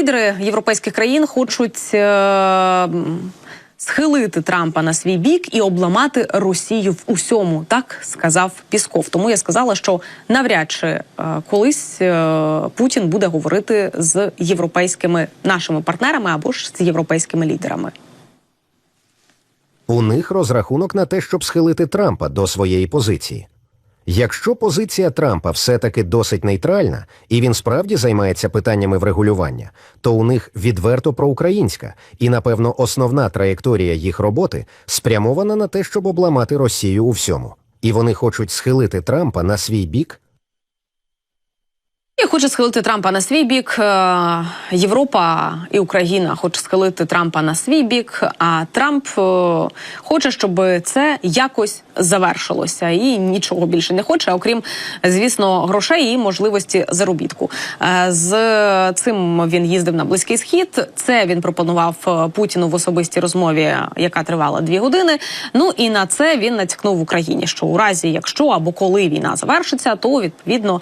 Лідери європейських країн хочуть е, схилити Трампа на свій бік і обламати Росію в усьому. Так сказав Пісков. Тому я сказала, що навряд чи е, колись е, Путін буде говорити з європейськими нашими партнерами або ж з європейськими лідерами. У них розрахунок на те, щоб схилити Трампа до своєї позиції. Якщо позиція Трампа все-таки досить нейтральна, і він справді займається питаннями врегулювання, то у них відверто проукраїнська, і, напевно, основна траєкторія їх роботи спрямована на те, щоб обламати Росію у всьому. І вони хочуть схилити Трампа на свій бік І хоче схилити Трампа на свій бік. Е, Європа і Україна хоче схилити Трампа на свій бік. А Трамп е, хоче, щоб це якось завершилося, і нічого більше не хоче, окрім звісно, грошей і можливості заробітку. Е, З цим він їздив на близький схід. Це він пропонував Путіну в особистій розмові, яка тривала дві години. Ну і на це він натякнув Україні, що у разі, якщо або коли війна завершиться, то відповідно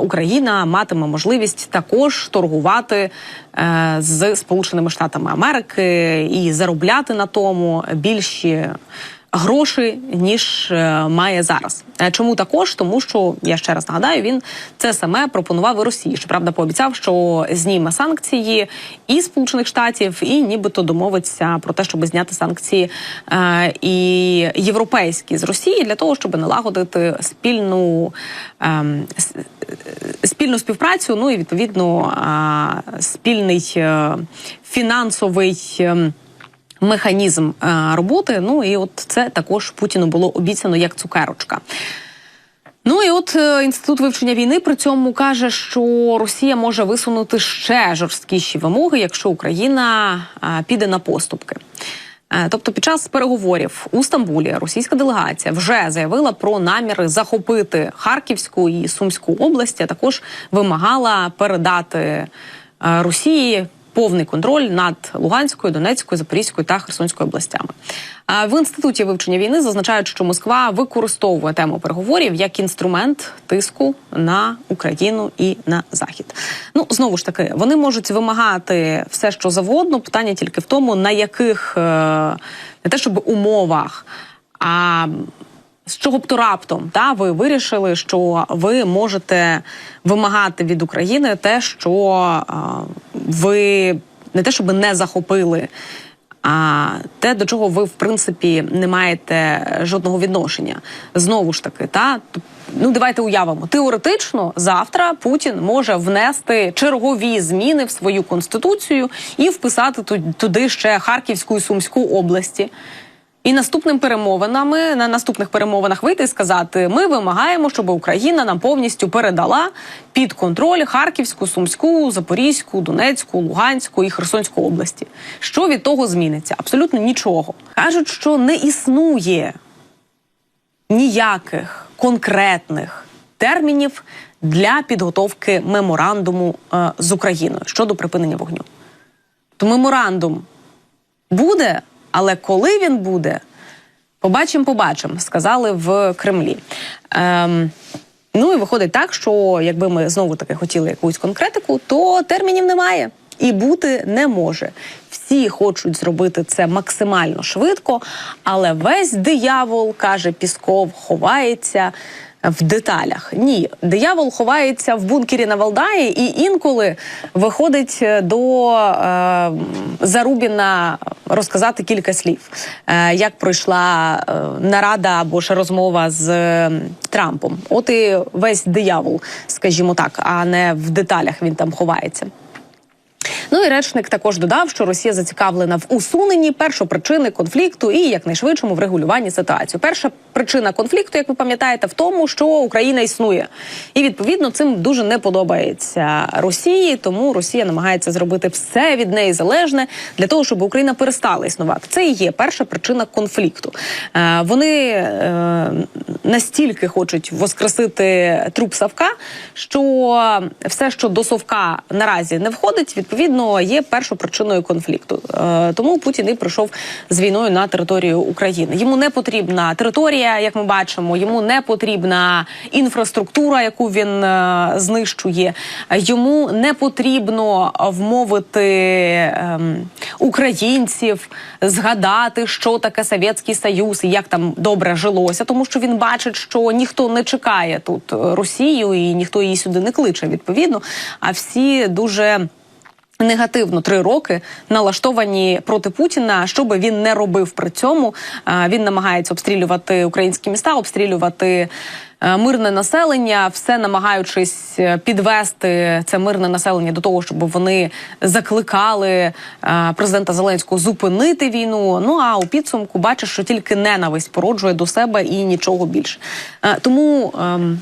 Україна матиме можливість також торгувати е, з Сполученими Штатами Америки і заробляти на тому більші. Гроші ніж е, має зараз. Е, Чому також? Тому що я ще раз нагадаю, він це саме пропонував і Росії. Щоправда, пообіцяв, що зніме санкції і Сполучених Штатів, і нібито домовиться про те, щоб зняти санкції е, і європейські з Росії для того, щоб налагодити спільну. ем, спільну співпрацю, ну і відповідно спільний фінансовий. ем, Механізм е, роботи. Ну і от це також Путіну було обіцяно як цукерочка. Ну і от е, інститут вивчення війни при цьому каже, що Росія може висунути ще жорсткіші вимоги, якщо Україна е, піде на поступки. Тобто, під час переговорів у Стамбулі російська делегація вже заявила про наміри захопити Харківську і Сумську області, а також вимагала передати Росії повний контроль над Луганською, Донецькою, Запорізькою та Херсонською областями. В інституті вивчення війни зазначають, що Москва використовує тему переговорів як інструмент тиску на Україну і на Захід. Ну знову ж таки, вони можуть вимагати все, що завгодно. Питання тільки в тому, на яких е, не те, щоб умовах, а з чого б то раптом та ви вирішили, що ви можете вимагати від України те, що а, ви не те, щоб не захопили, а те, до чого ви в принципі не маєте жодного відношення. Знову ж таки, та ну давайте уявимо. Теоретично завтра Путін може внести чергові зміни в свою конституцію і вписати туди ще Харківську і Сумську області. І наступним перемовинами на наступних перемовинах вийти і сказати: ми вимагаємо, щоб Україна нам повністю передала під контроль Харківську, Сумську, Запорізьку, Донецьку, Луганську і Херсонську області. Що від того зміниться? Абсолютно нічого. Кажуть, що не існує ніяких конкретних термінів для підготовки меморандуму е, з Україною щодо припинення вогню. То меморандум буде, але коли він буде, побачимо, побачимо, сказали в Кремлі. Ем, ну і виходить так, що якби ми знову таки хотіли якусь конкретику, то термінів немає і бути не може. Всі хочуть зробити це максимально швидко, але весь диявол, каже Пісков, ховається в деталях. Ні, диявол ховається в бункері на Валдаї і інколи виходить до е, Зарубіна розказати кілька слів, е, як пройшла е, нарада або ж розмова з е, Трампом. От і весь диявол, скажімо так, а не в деталях він там ховається. Ну і речник також додав, що Росія зацікавлена в усуненні першопричини конфлікту і якнайшвидшому врегулюванні ситуації. Перша причина конфлікту, як ви пам'ятаєте, в тому, що Україна існує, і відповідно цим дуже не подобається Росії. Тому Росія намагається зробити все від неї залежне для того, щоб Україна перестала існувати. Це і є перша причина конфлікту. Е, Вони е, настільки хочуть воскресити труп Савка, що все, що до Совка наразі не входить, відповідно відповідно є першопричиною конфлікту. Е, Тому Путін і прийшов з війною на територію України. Йому не потрібна територія, як ми бачимо. Йому не потрібна інфраструктура, яку він е, знищує. Йому не потрібно вмовити ем, українців згадати, що таке Совєтський Союз і як там добре жилося, тому що він бачить, що ніхто не чекає тут Росію і ніхто її сюди не кличе відповідно. А всі дуже. Негативно три роки налаштовані проти Путіна. Що би він не робив при цьому, він намагається обстрілювати українські міста, обстрілювати е, мирне населення, все намагаючись е, підвести це мирне населення до того, щоб вони закликали е, президента Зеленського зупинити війну. Ну а у підсумку бачиш, що тільки ненависть породжує до себе і нічого більше. Тому ем,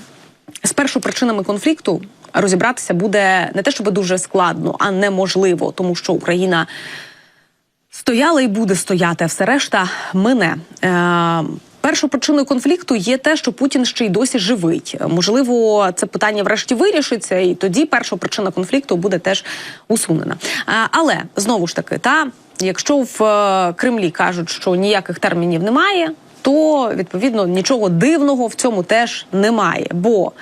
з першопричинами конфлікту розібратися буде не те, щоб дуже складно, а неможливо, тому що Україна стояла і буде стояти, а все решта мине. Е, Першою причиною конфлікту є те, що Путін ще й досі живий. Можливо, це питання врешті вирішиться, і тоді перша причина конфлікту буде теж усунена. Е, Але знову ж таки, та якщо в е, Кремлі кажуть, що ніяких термінів немає, то відповідно нічого дивного в цьому теж немає. Бо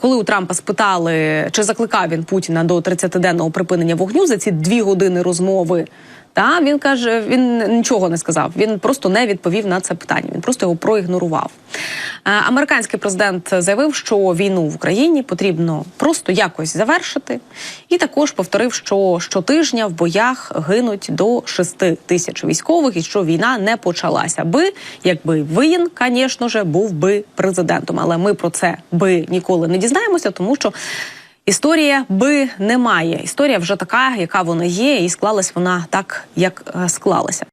коли у Трампа спитали, чи закликав він Путіна до 30-денного припинення вогню за ці дві години розмови. Та він каже, він нічого не сказав. Він просто не відповів на це питання. Він просто його проігнорував. Е, Американський президент заявив, що війну в Україні потрібно просто якось завершити, і також повторив, що щотижня в боях гинуть до 6 тисяч військових, і що війна не почалася би, якби він, звісно ж, був би президентом. Але ми про це би ніколи не дізнаємося, тому що. Історія би немає. Історія вже така, яка вона є, і склалась вона так, як е, склалася.